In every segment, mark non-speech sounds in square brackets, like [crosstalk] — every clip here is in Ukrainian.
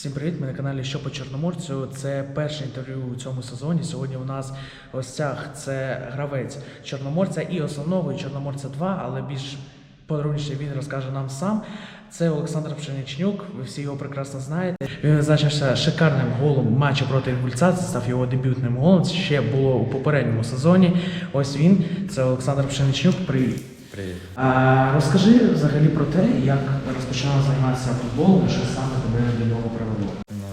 Всім привіт! Ми на каналі Що по Чорноморцю. Це перше інтерв'ю у цьому сезоні. Сьогодні у нас в гостях це гравець Чорноморця і основного, і Чорноморця 2, але більш подробніше він розкаже нам сам. Це Олександр Пшеничнюк. Ви всі його прекрасно знаєте. Він визначився шикарним голом матчу проти Інгульця. Це став його дебютним голом. Це ще було у попередньому сезоні. Ось він. Це Олександр Пшеничнюк. Привіт. Привіт. А, розкажи взагалі про те, як розпочала займатися футболом, що саме тебе до нього привело.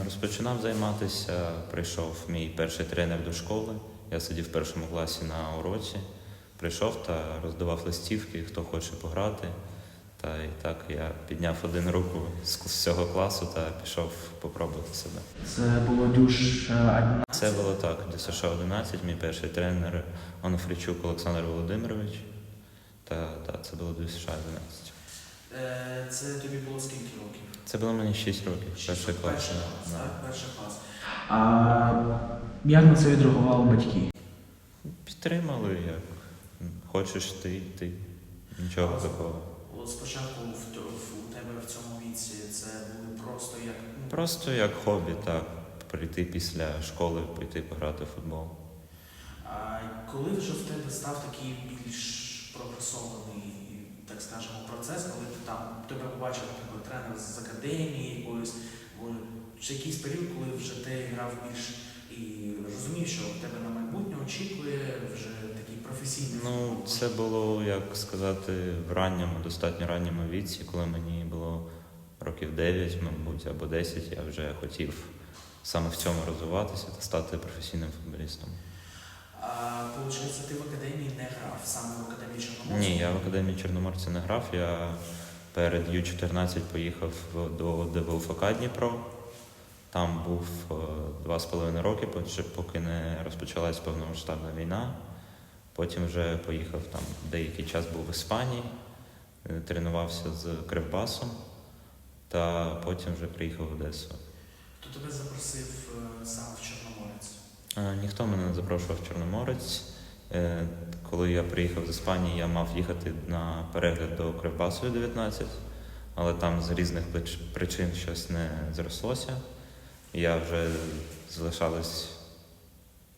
Розпочинав займатися, прийшов мій перший тренер до школи. Я сидів в першому класі на уроці. Прийшов та роздавав листівки, хто хоче пограти. Та і так я підняв один руку з всього класу та пішов попробувати себе. Це було е, 11. Це було так. ДСШ 11, мій перший тренер Онофричук Олександр Володимирович. Та, та це було ДСШ 11. Е, Це тобі було скільки років? Це було мені 6 років, перший клас. Перший клас, Да. так? Перший клас. А як на це відреагували батьки? Підтримали, як хочеш ти, ти. Нічого такого. От спочатку в, у тебе в цьому віці це були просто як ну, Просто як хобі, так. Прийти після школи, пойти пограти в футбол. А коли вже в тебе став такий більш прогресований, так скажемо, процес, коли ти там тебе побачив тренер з академії якоїсь, чи якийсь період, коли вже ти грав більш і розумів, що в тебе на майбутнє очікує вже такий професійний Ну, це було, як сказати, в ранньому, достатньо ранньому віці, коли мені було років 9, мабуть, або 10, я вже хотів саме в цьому розвиватися та стати професійним футболістом. А виходить, ти в академії не грав саме в академії Чорноморська? Ні, я в академії Чорноморця не грав. Я перед Ю-14 поїхав до ДВУФК Дніпро. Там був е, два з половиною роки, поки- не розпочалась повномасштабна війна. Потім вже поїхав там деякий час був в Іспанії, е, тренувався з Кривбасом, та потім вже приїхав в Одесу. Хто тебе запросив е, саме в Чорноморець? Ніхто мене не запрошував в Чорноморець. Е, Коли я приїхав з Іспанії, я мав їхати на перегляд до Кривбасу 19, але там з різних причин щось не зрослося. Я вже залишалось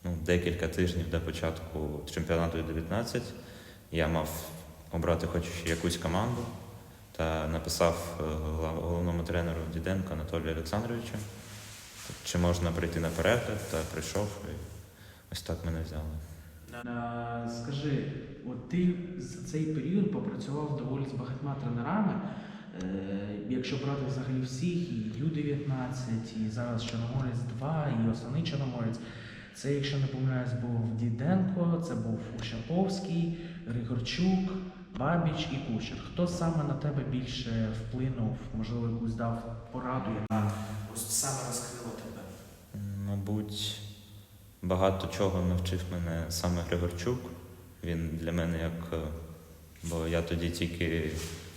ну, декілька тижнів до початку чемпіонату 19. Я мав обрати хоч якусь команду та написав е, головному тренеру Діденко Анатолію Олександровичу, чи можна прийти на перегляд, та прийшов і ось так мене взяли. Скажи, от ти за цей період попрацював доволі з багатьма тренерами. Е, якщо брати взагалі всіх, і Ю-19, і зараз Чорноморець 2, і основний Чорноморець. Це, якщо не помиляюсь, був Діденко, це був Ущаповський, Григорчук, Бабіч і Кучер. Хто саме на тебе більше вплинув, можливо, якусь дав пораду, яка саме розкрило тебе. Мабуть, багато чого навчив мене саме Григорчук. Він для мене як. е, Бо я тоді тільки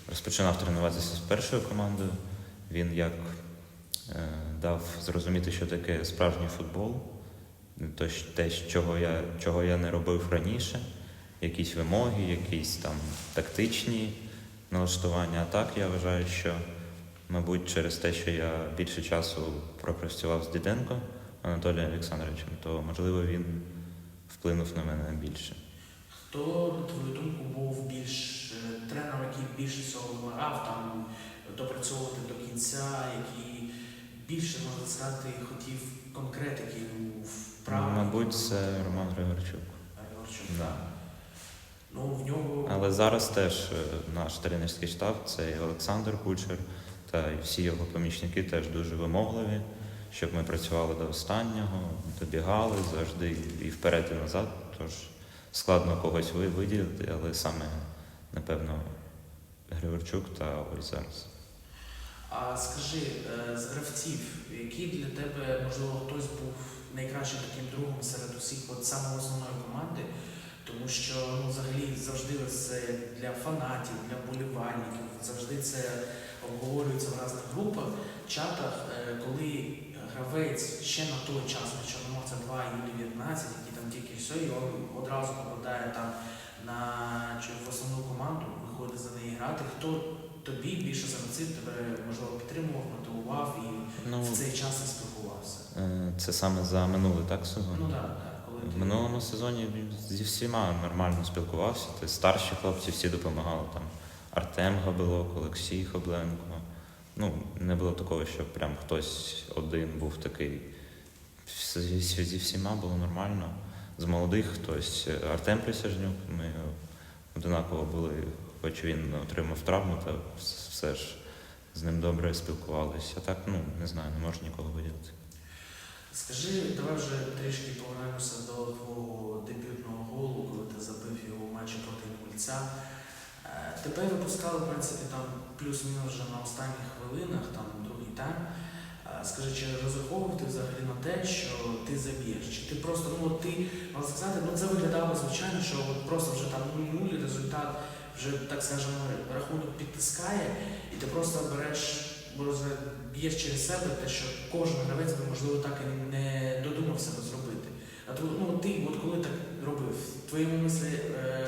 розпочинав тренуватися з першою командою. Він як е, дав зрозуміти, що таке справжній футбол, то те, чого я, чого я не робив раніше, якісь вимоги, якісь там тактичні налаштування. А так я вважаю, що, мабуть, через те, що я більше часу пропрацював з Діденко Анатолієм Олександровичем, то можливо він вплинув на мене більше. Хто, на твою думку, був більш е, тренером, який більше цього вимагав, там допрацьовувати до кінця, який більше, можна сказати, хотів конкретики у вправах? Мабуть, це Роман Григорчук. Григорчук. Да. Ну, в нього Але зараз теж е, наш тренерський штаб це і Олександр Кучер та і всі його помічники теж дуже вимогливі, щоб ми працювали до останнього, добігали завжди і вперед, і назад. Тож складно когось виділити, але саме, напевно, Григорчук та ось зараз. А скажи, е, з гравців, який для тебе, можливо, хтось був найкращим таким другом серед усіх, от саме основної команди, тому що ну, взагалі завжди це для фанатів, для болівальників, завжди це обговорюється в різних групах, чатах, е, коли гравець ще на той час на Чорноморця 2 і 19 які там тільки все, і одразу попадає там на в основну команду, виходить за неї грати. Хто тобі більше за цим тебе можливо підтримував, мотивував і Ну, в цей час не спілкувався? це саме за минулий так сезон? Ну так, так, В минулому сезоні зі всіма нормально спілкувався. Ти старші хлопці всі допомагали там. Артем Габилок, Олексій Хобленко. Ну, не було такого, що прям хтось один був такий. Зі, всіма було нормально. З молодих хтось Артем Присяжнюк, ми одинаково були, хоч він отримав травму, та все ж з ним добре спілкувалися. А так, ну, не знаю, не можу нікого виділити. Скажи, давай вже трішки повернемося до твого дебютного голу, коли ти забив його в матчі проти Гульця. Тебе випускали, в принципі, там плюс-мінус вже на останніх хвилинах, там другий тайм. Скажи, чи розраховував ти взагалі на те, що ти заб'єш? Чи ти просто, ну от ти, можна сказати, ну це виглядало звичайно, що от просто вже там 0-0, результат вже, так скажемо, рахунок підтискає, і ти просто береш, б'єш через себе те, що кожен гравець би, можливо, так і не додумався би зробити. А то, ну, ти, от коли так робив, в мислі е,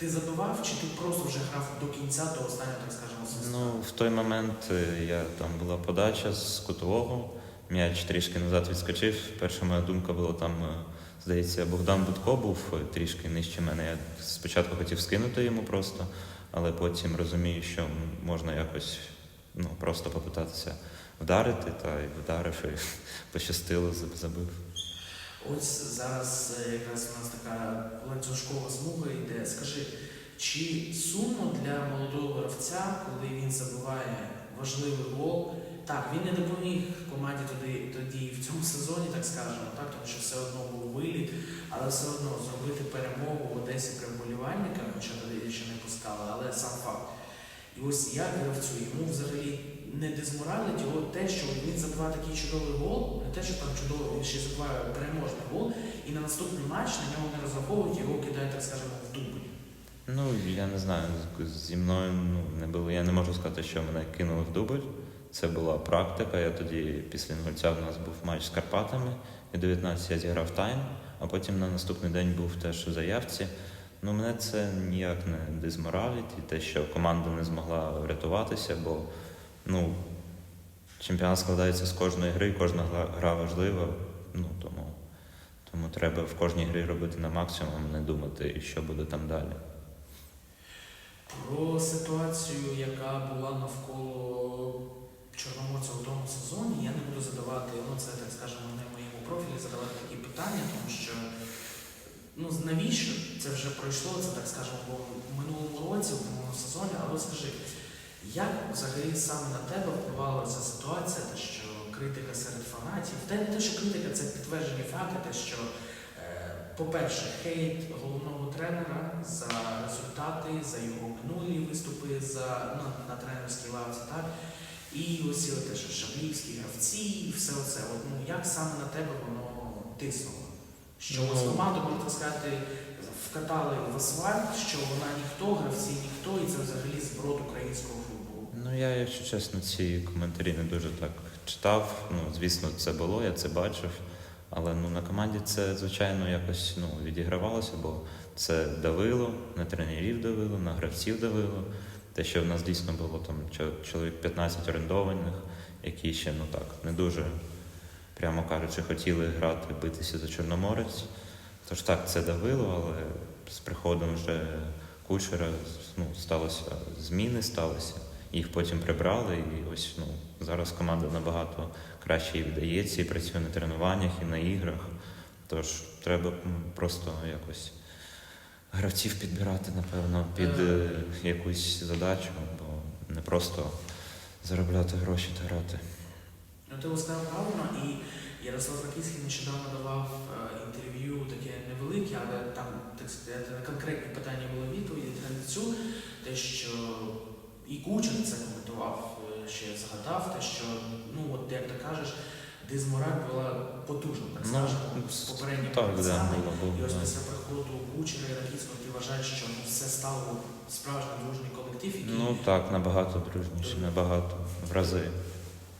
ти забивав, чи ти просто вже грав до кінця, до останнього, так скажемо, свистка? Ну, в той момент е, я там була подача з кутового, м'яч трішки назад відскочив. Перша моя думка була там, е, здається, Богдан Будко був е, трішки нижче мене. Я спочатку хотів скинути йому просто, але потім розумію, що можна якось ну, просто попитатися вдарити, та й вдарив, і [laughs] пощастило, заб- забив. Ось зараз е, якраз у нас така ланцюжкова смуга йде. Скажи, чи сумно для молодого гравця, коли він забиває важливий гол? Так, він не допоміг команді тоді, тоді в цьому сезоні, так скажемо, так, тому що все одно був виліт, але все одно зробити перемогу в Одесі при вболівальниках, хоча тоді ще не пускали, але сам факт. І ось як гравцю йому взагалі не дезморалить його те, що він забиває такий чудовий гол, не те, що там чудовий, він ще забиває переможний гол, і на наступний матч на нього не розраховують, його кидають, так скажемо, в дубль. Ну, я не знаю, зі мною ну, не було. Я не можу сказати, що мене кинули в дубль. Це була практика. Я тоді після Інгульця в нас був матч з Карпатами, і 19 я зіграв тайм, а потім на наступний день був теж у заявці. Ну, мене це ніяк не дезморалить, і те, що команда не змогла врятуватися, бо ну, чемпіонат складається з кожної гри, кожна гра- важлива. Ну, тому, тому треба в кожній грі робити на максимум, не думати, що буде там далі. Про ситуацію, яка була навколо Чорноморця у тому сезоні, я не буду задавати, ну це так скажемо, не в моєму профілі, задавати такі питання, тому що ну навіщо це вже пройшло, це так скажемо, в минулому році, в минулому сезоні, але скажи, як взагалі саме на тебе впливала ця ситуація, те, що критика серед фанатів, та не те, що критика, це підтверджені факти, те, що е, по-перше, хейт головного тренера за результати, за його минулі виступи за, ну, на тренерській лавці, так? І ось те, що шаблівські гравці, все оце. От, ну, як саме на тебе воно тиснуло? Що ось Ну, команду, можна сказати, вкатали в асфальт, що вона ніхто, гравці ніхто, і це взагалі зброд українського. Ну, я, якщо чесно, ці коментарі не дуже так читав. Ну, звісно, це було, я це бачив. Але ну, на команді це, звичайно, якось ну, відігравалося, бо це давило, на тренерів давило, на гравців давило. Те, що в нас дійсно було там чоловік 15 орендованих, які ще ну так не дуже, прямо кажучи, хотіли грати, битися за Чорноморець. Тож так, це давило, але з приходом вже кучера ну, сталося зміни, сталися. Їх потім прибрали, і ось ну, зараз команда набагато краще і віддається, і працює на тренуваннях, і на іграх. Тож треба просто якось гравців підбирати, напевно, під е, якусь задачу, бо не просто заробляти гроші та грати. Ну, ти сказав правильно, і Ярослав Раківський нещодавно давав е, інтерв'ю, таке невелике, але там так сказати, конкретні питання були відповіді Трендцю, те, що і Кучер це коментував, е, ще згадав, те, що, ну от як ти кажеш, дизмораль була потужна, так Ну, скажемо, з попередніми було. І ось після приходу Кучера і Раківського ти вважаєш, що ну, все стало справжній дружній колектив, який Ну так, набагато дружніше, набагато в рази.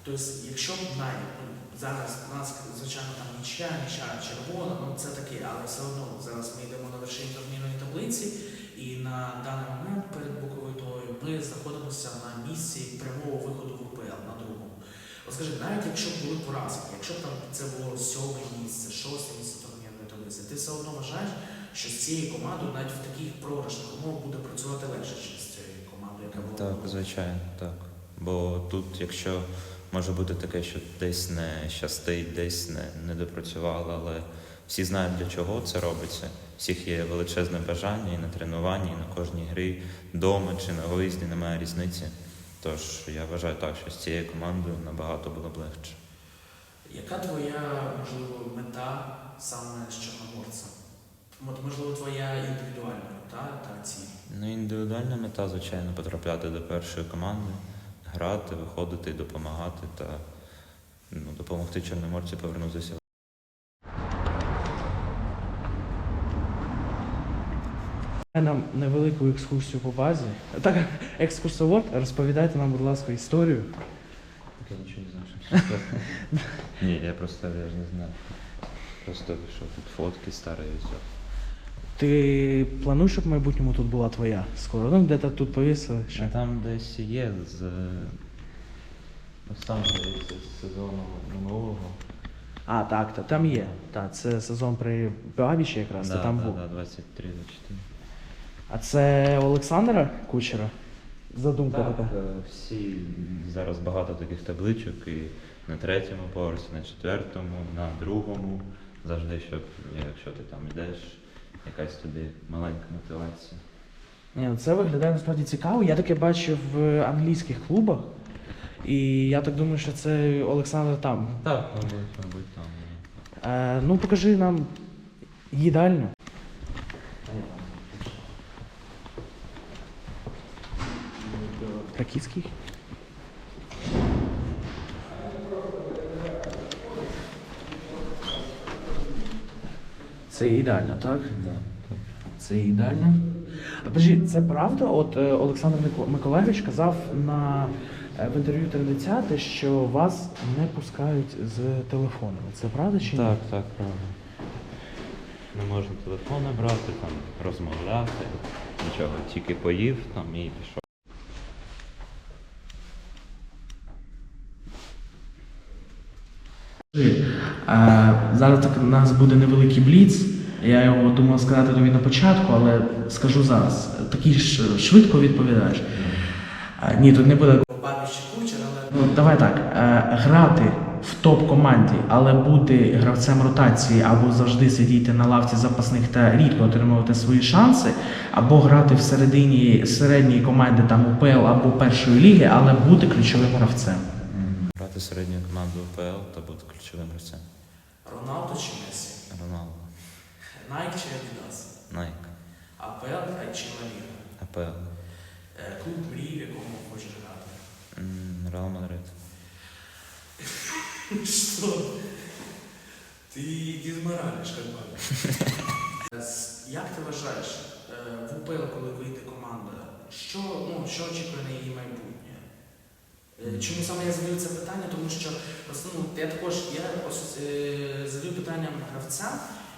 Тобто, якщо б навіть ну, зараз у нас, звичайно, там нічя, нічя, червона, ну це таке, але все одно зараз ми йдемо на вершині турнірної таблиці, і на даний момент перед ми знаходимося на місці прямого виходу в УПЛ на другому. От скажи, навіть якщо б були поразки, якщо б там це було сьоме місце, шосте місце турнірної таблиці, ти все одно вважаєш, що з цією командою навіть в таких програшних умовах буде працювати легше, ніж з цією командою, яка була. Так, звичайно, так. Бо тут, якщо може бути таке, що десь не щастить, десь не, не допрацювали, але всі знають, для чого це робиться. Всіх є величезне бажання і на тренуванні, і на кожній грі, вдома чи на виїзді, немає різниці. Тож я вважаю так, що з цією командою набагато було б легше. Яка твоя, можливо, мета саме з Чорноморцем? Можливо, твоя індивідуальна мета та ціль? Ну, індивідуальна мета, звичайно, потрапляти до першої команди, грати, виходити, допомагати та ну, допомогти Чорноморцю повернутися. Нам невелику екскурсію по базі. Так, екскурсовод, розповідайте нам, будь ласка, історію. Так Я нічого не знаю, що [laughs] Ні, я просто я ж не знаю. Просто що тут фотки старі і все. Ти плануєш, щоб в майбутньому тут була твоя скоро? Ну, де-то тут повісили. А Ще. там десь є з ось там здається, з сезону минулого. А, так, та, там є. Так, це сезон при Бабіші якраз, ти там да, був. Да, 23 24. А це Олександра Кучера? Задумка Так, така. е, всі зараз багато таких табличок і на третьому поверсі, на четвертому, на другому. Завжди, щоб якщо ти там йдеш, якась тобі маленька мотивація. Ні, ну це виглядає насправді цікаво. Я таке бачив в англійських клубах. І я так думаю, що це Олександр там. Так, мабуть, мабуть, там. Е, ну, покажи нам їдальню. Ракітський. Це їдальня, так? Да. Це їдальня. А Подожди, це правда? От е, Олександр Мико- Миколайович казав на е, в інтерв'ю Тернеця, те, що вас не пускають з телефонами. Це правда чи ні? Так, так, правда. Не можна телефони брати, там, розмовляти, нічого, тільки поїв там і пішов. Зараз так у нас буде невеликий бліц. Я його думав сказати тобі на початку, але скажу зараз. Такий ж швидко відповідаєш. Ні, тут не буде. Кучер, але Ну, давай так. Грати в топ-команді, але бути гравцем ротації або завжди сидіти на лавці запасних та рідко отримувати свої шанси, або грати в середині середньої команди там УПЛ або першої ліги, але бути ключовим гравцем. Грати середню команду УПЛ та бути ключовим гравцем. Роналдо чи Месі? Роналдо, Найк чи Адідас? Найк, АПЛ а чи Ла Ліга? АПЛ, Е, Клуб мрій, в якому хочеш грати. м, Реал Мадрид. Що? Ти дізморалиш, як бабі. Як ти вважаєш, е, в УПЛ, коли вийде команда, що, ну, що очікує на її майбутнє? Е, Чому саме я задаю це питання? Тому що ну, я також я е, задаю питання гравцям,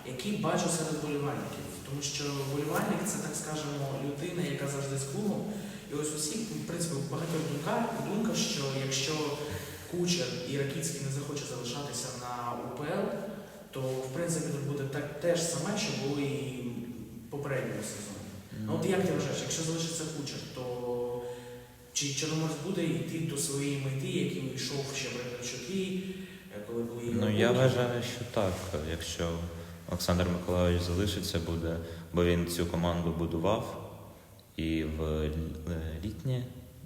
які бачу серед болівальників. Тому що болівальник це, так скажемо, людина, яка завжди з клубом. І ось усіх, в принципі, в багатьох думка, думка, що якщо Кучер і Ракіцький не захоче залишатися на УПЛ, то в принципі тут буде так те ж саме, що було і попереднього сезону. Ну от як ти вважаєш, якщо залишиться Кучер, то чи Чорноморець буде йти до своєї мети, яким йшов ще в Ренчуки, коли були Ну я вважаю, що так. Якщо Олександр Миколайович залишиться, буде, бо він цю команду будував і в е, літнє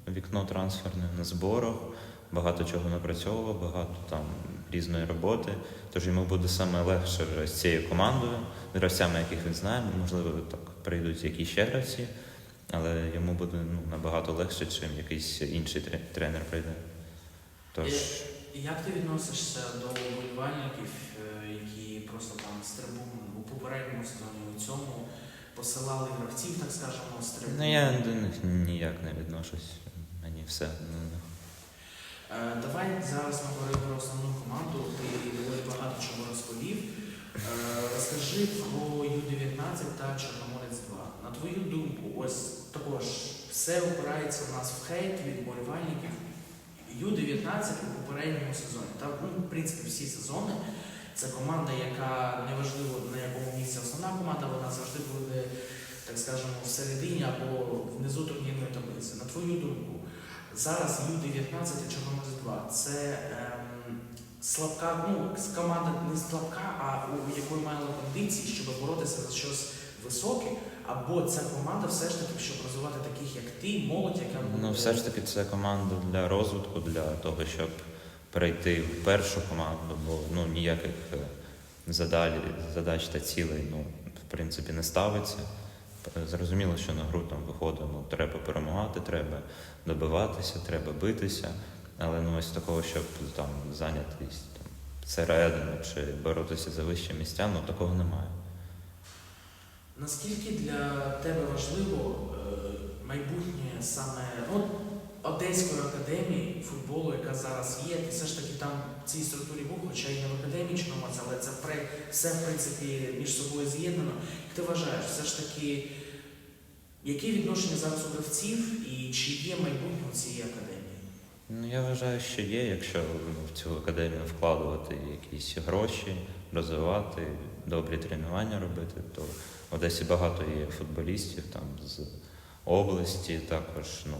вікно трансферне на зборах, багато чого напрацьовував, багато там різної роботи. Тож йому буде саме легше вже з цією командою, з гравцями, яких він знає. Можливо, так прийдуть якісь ще гравці, але йому буде ну, набагато легше, чим якийсь інший тренер прийде. Тож. І Як ти відносишся до болівальників, е, які просто там з трибун у попередньому сезоні у цьому посилали гравців, так скажемо, з трибун? Ну, я до них ніяк не відношусь. Мені все. Е, Давай зараз ми говоримо про основну команду. Ти багато чого розповів. Е, Розкажи про Ю-19 та Чорноморець 2. На твою думку, ось також все опирається у нас в хейт від болівальників. Ю-19 у попередньому сезоні. Та, ну, в принципі, всі сезони Це команда, яка неважливо на якому місці основна команда, вона завжди буде, так скажемо, всередині або внизу турнірної таблиці. На твою думку, зараз Ю-19 і Чорноморець 2 це ем, слабка, ну, команда не слабка, а у якої мала кондиції, щоб боротися за щось високе, або ця команда все ж таки, щоб розвивати таких, як ти, молодь, яка буде. Ну, все ж таки, це команда для розвитку, для того, щоб перейти в першу команду, бо ну, ніяких е, задалі, задач та цілей, ну, в принципі, не ставиться. Е, Зрозуміло, що на гру там виходить, ну, треба перемагати, треба добиватися, треба битися. Але ну, ось такого, щоб там зайнятися там, середину чи боротися за вищі місця, ну такого немає. Наскільки для тебе важливо е, майбутнє саме ну, Одеської академії футболу, яка зараз є, ти все ж таки там в цій структурі був, хоча і не в академії Чорноморця, але це все в принципі між собою з'єднано. Як ти вважаєш, все ж таки, яке відношення зараз у гравців і чи є майбутнє у цієї академії? Ну, я вважаю, що є, якщо в цю академію вкладувати якісь гроші, розвивати, добрі тренування робити, то в Одесі багато є футболістів там з області, також ну,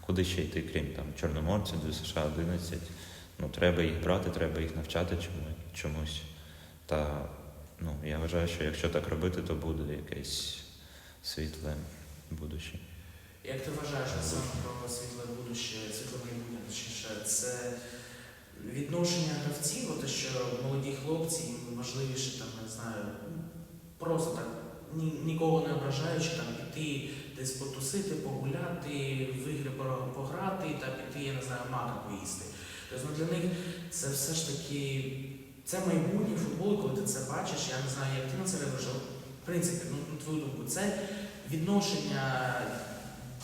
куди ще йти, крім там Чорноморця, до США 11. Ну, треба їх брати, треба їх навчати чомусь. Та ну, я вважаю, що якщо так робити, то буде якесь світле будуще. Як ти вважаєш саме про світле будуще, світле майбутнє, точніше, це відношення гравців, те, що молоді хлопці, їм важливіше там, не знаю, просто так, ні, нікого не ображаючи, там піти десь потусити, погуляти, в ігри пограти та піти, я не знаю, мака поїсти. Тобто ну, для них це все ж таки це майбутнє футболу, коли ти це бачиш, я не знаю, як ти на це реагуєш, в принципі, ну, на твою думку, це відношення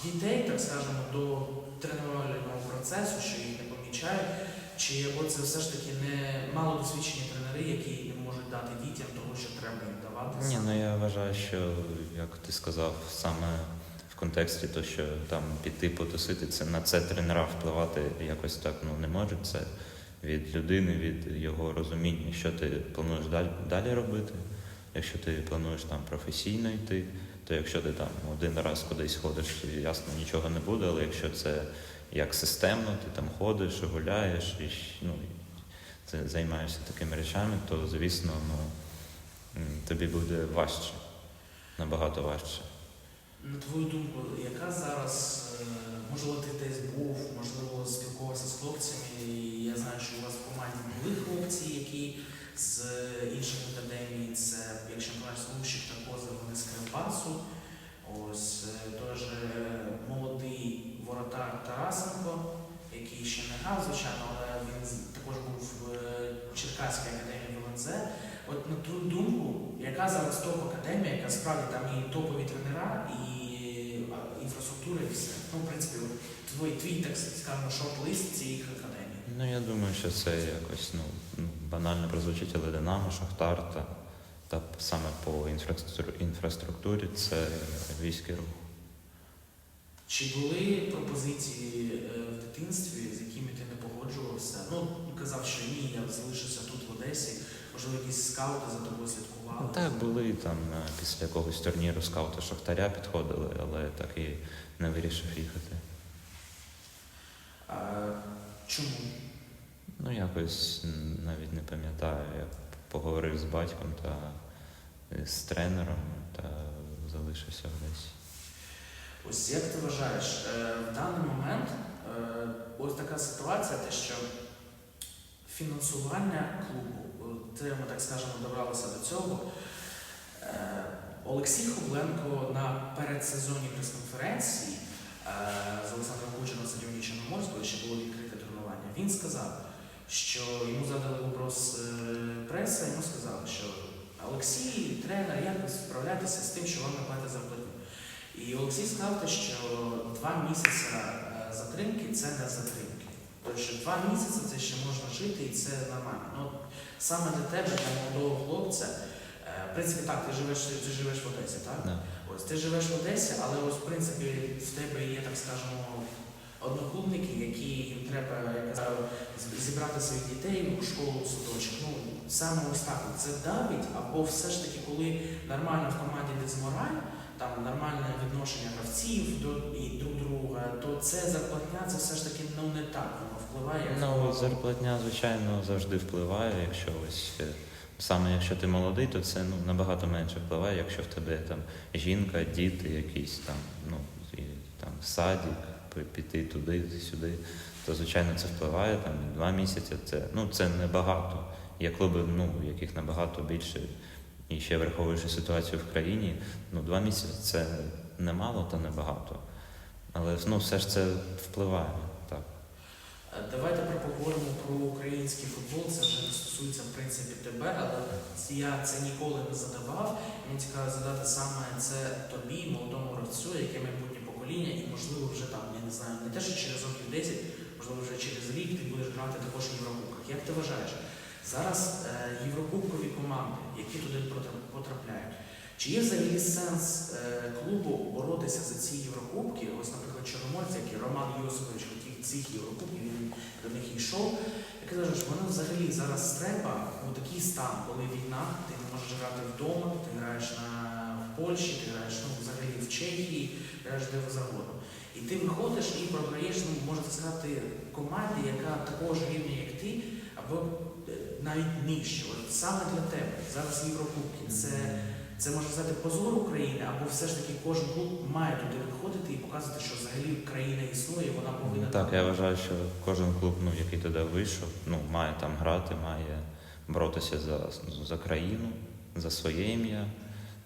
дітей, так скажемо, до тренувального процесу, що їх не помічають, чи або це все ж таки не малодосвідчені тренери, які не можуть дати дітям того, що треба їм давати. Ні, ну я вважаю, що як ти сказав, саме в контексті то, що там піти потусити, це на це тренера впливати якось так ну не можуть. Це від людини, від його розуміння, що ти плануєш далі, далі робити. Якщо ти плануєш там професійно йти, то якщо ти там один раз кудись ходиш, ясно, нічого не буде, але якщо це як системно, ти там ходиш, гуляєш і ну, ти займаєшся такими речами, то звісно, ну тобі буде важче, набагато важче. На твою думку, яка зараз, е, можливо, ти десь був, можливо, спілкувався з хлопцями, і я знаю, що у вас в команді були хлопці, які з інших академій, це, якщо не помиляюсь, Лущик та Коза, вони з Кривбасу. Ось е, же молодий воротар Тарасенко, який ще не грав, звичайно, але він також був в е, Черкаській академії ВЛНЗ. От на твою думку, яка зараз топ-академія, яка справді там і топові тренера, і інфраструктура, і все. Ну, в принципі, твій, твій так скажемо, шорт-лист цих академій. Ну я думаю, що це якось ну, ну, банально прозвучить, але Динамо, Шахтар та, та саме по інфраструктурі, це львівський рух. Чи були пропозиції е, в дитинстві, з якими ти не погоджувався? Ну, казав, що ні, я залишився тут в Одесі, можливо, якісь скаути за тобою слідкували. Так, були там е, після якогось турніру скаути Шахтаря підходили, але так і не вирішив їхати. А, чому? Ну, якось навіть не пам'ятаю, я поговорив з батьком та з тренером та залишився в Одесі. Ось як ти вважаєш, е, в даний момент е, ось така ситуація, те, що фінансування клубу, це ми так скажемо, добралися до цього. Е, Олексій Хобленко на передсезонній прес-конференції е, з Олександром на стадіоні Чорноморського, ще було відкрите тренування. Він сказав, що йому задали вопрос е, преса, йому сказали, що Олексій, тренер, як ви справляєтеся з тим, що вам не платять зарплатню? І Олексій сказав, що два місяці затримки це не затримки. Тобто, що два місяці це ще можна жити і це нормально. Ну, саме для тебе, для молодого хлопця, е, в принципі, так, ти живеш, ти живеш в Одесі, так? Да. Ось ти живеш в Одесі, але ось в принципі в тебе є, так скажемо, одноклубники, які їм треба зібрати своїх дітей у школу, в садочок. Ну, саме ось так це давить, або все ж таки, коли нормально в команді дезмораль, там нормальне відношення гравців до і друг друга, то це зарплатня, це все ж таки ну не так воно впливає. як Ну, впливало. зарплатня, звичайно, завжди впливає. Якщо ось е, саме якщо ти молодий, то це ну, набагато менше впливає, якщо в тебе там жінка, діти, якісь там, ну, і, там садик, пі- піти туди, сюди, то звичайно це впливає. Там два місяці це ну це небагато. Є клуби, ну, яких набагато більше, і ще враховуючи ситуацію в країні, ну два місяці це немало та небагато. Але ну, все ж це впливає. Так. Давайте поговоримо про український футбол. Це вже не стосується в принципі тебе, але я це ніколи не задавав. Мені цікаво задати саме це тобі, молодому гравцю, яке майбутнє покоління, і можливо вже там, я не знаю, не те, що через років 10, можливо, вже через рік ти будеш грати також в Єврокубках. Як ти вважаєш, зараз е, єврокубкові команди, які туди потрапляють, чи є взагалі сенс е, клубу боротися за ці Єврокубки? Ось, наприклад, Чорноморці, який Роман Йосипович хотів цих Єврокубків, він до них йшов. Я кажу, що воно взагалі зараз треба у такий стан, коли війна, ти не можеш грати вдома, ти граєш на в Польщі, ти граєш ну, взагалі в Чехії, граєш де завгодно. І ти виходиш і програєш, ну можна сказати, команді, яка такого ж рівня, як ти, або навіть нижче. От саме для тебе зараз Єврокубки. Це це можна сказати позор України, або все ж таки кожен клуб має туди виходити і показувати, що взагалі країна існує, вона повинна Так, я вважаю, що кожен клуб, ну, який туди вийшов, ну, має там грати, має боротися за, за країну, за своє ім'я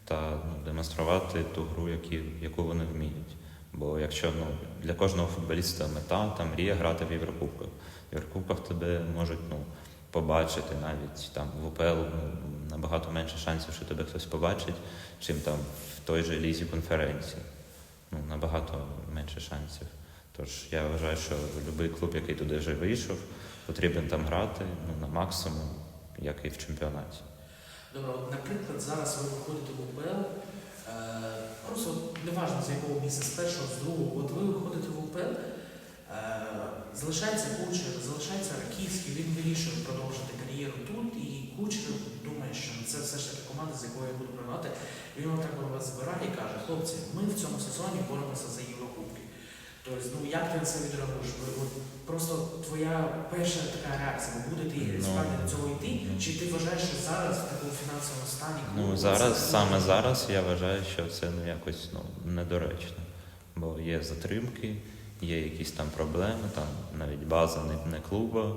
та ну, демонструвати ту гру, які, яку вони вміють. Бо якщо ну, для кожного футболіста мета та мрія грати в Єврокубках. В Єврокубках тебе можуть ну, побачити навіть там в УПЛ ну, набагато менше шансів, що тебе хтось побачить, чим там в той же лізі конференції. Ну, набагато менше шансів. Тож я вважаю, що будь-який клуб, який туди вже вийшов, потрібен там грати ну, на максимум, як і в чемпіонаті. Добре, от, наприклад, зараз ви виходите в УПЛ, е, просто неважно з якого місця, з першого, з другого, от ви виходите в УПЛ, е, залишається кучер, залишається Раківський, він вирішує продовжити кар'єру тут, і кучер думає, що це все ж таки команда, з якою я буду працювати. Він отак вас збирає і каже, хлопці, ми в цьому сезоні боремося за Єврокубки. Тобто, ну як ти на це відреагуєш? Просто твоя перша така реакція, ви будете Ну, справді до цього йти, чи ти вважаєш, що зараз в такому фінансовому стані Ну зараз, це саме зараз, я вважаю, що це ну якось ну недоречно, бо є затримки, є якісь там проблеми, там навіть база не, не клуба,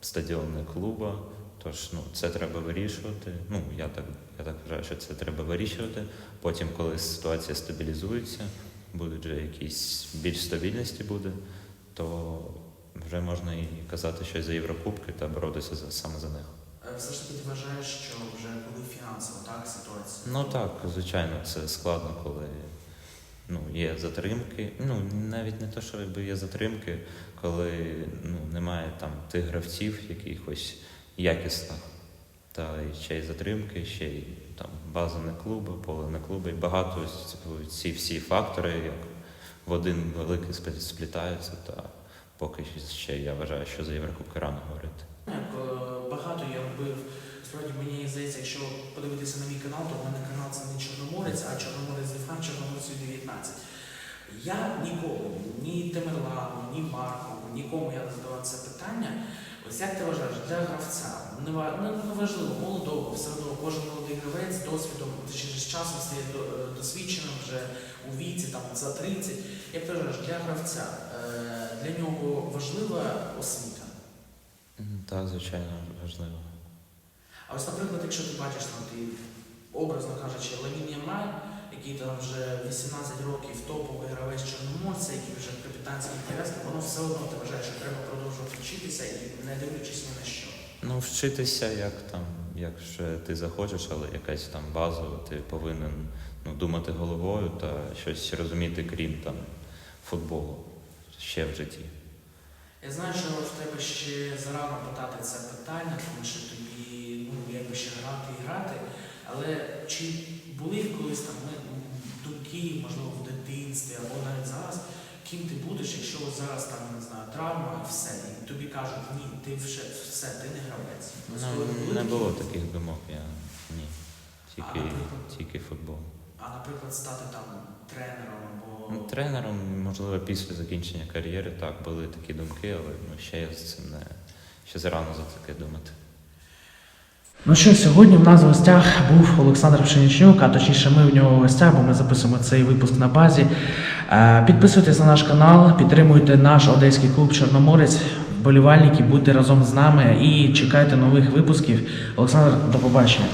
стадіон не клуба. Тож ну це треба вирішувати. Ну я так я так вважаю, що це треба вирішувати. Потім, коли ситуація стабілізується, будуть вже якісь більш стабільності буде, то вже можна і казати щось за Єврокубки та боротися за саме за них. Е, Все ж таки ти вважаєш, що вже коли фінансово так ситуація? Ну так, звичайно, це складно, коли ну, є затримки. Ну, навіть не те, що якби є затримки, коли ну, немає там тих гравців якихось якісних. Та ще й затримки, ще й там база не клуби, поле не клуби. І багато ці всі фактори, як в один великий сплі- сплітаються, та поки ще я вважаю, що за Єврокубки рано говорити. Е, багато я робив, справді мені здається, якщо подивитися на мій канал, то в мене канал це не Чорноморець, а Чорноморець Лифан, Чорноморець 19. Я ніколи, ні Темерлану, ні Маркову, нікому я не задавав це питання. Ось як ти вважаєш, для гравця, нева- ну, неважливо, молодого, все одно кожен молодий гравець з досвідом чи з часом стає е, досвідченим вже у віці там, за 30. Як ти вважаєш, для гравця, е, для нього важлива освіта? Так, звичайно, важливо. Ось, наприклад, якщо ти бачиш там ти, образно кажучи, Ламін Ямаль, який там вже 18 років топовий гравець Чорноморця, який вже капітанський пов'язки, воно все одно ти вважаєш, що треба продовжувати вчитися і не дивлячись ні на що. Ну, вчитися, як там, як же ти захочеш, але якась там базова, ти повинен ну, думати головою та щось розуміти, крім там футболу ще в житті. Я знаю, що в тебе ще зарано питати це питання, тому що тобі ну, ще грати і грати. Але чи були колись там ну, думки, можливо, в дитинстві або навіть зараз, ким ти будеш, якщо зараз там не знаю, травма і все, і тобі кажуть, ні, ти вже все, ти не гравець. Ну, були не було випадки? таких думок, я ні. Тільки, А, тільки футбол. А наприклад, стати там тренером або Ну, Тренером, можливо, після закінчення кар'єри так були такі думки, але ну, ще я з цим не ще зарано за таке думати. Ну що, сьогодні в нас в гостях був Олександр Пшенічнюк, а точніше ми в нього в гостях, бо ми записуємо цей випуск на базі. Е, Підписуйтесь на наш канал, підтримуйте наш одеський клуб Чорноморець, вболівальники, будьте разом з нами і чекайте нових випусків. Олександр, до побачення.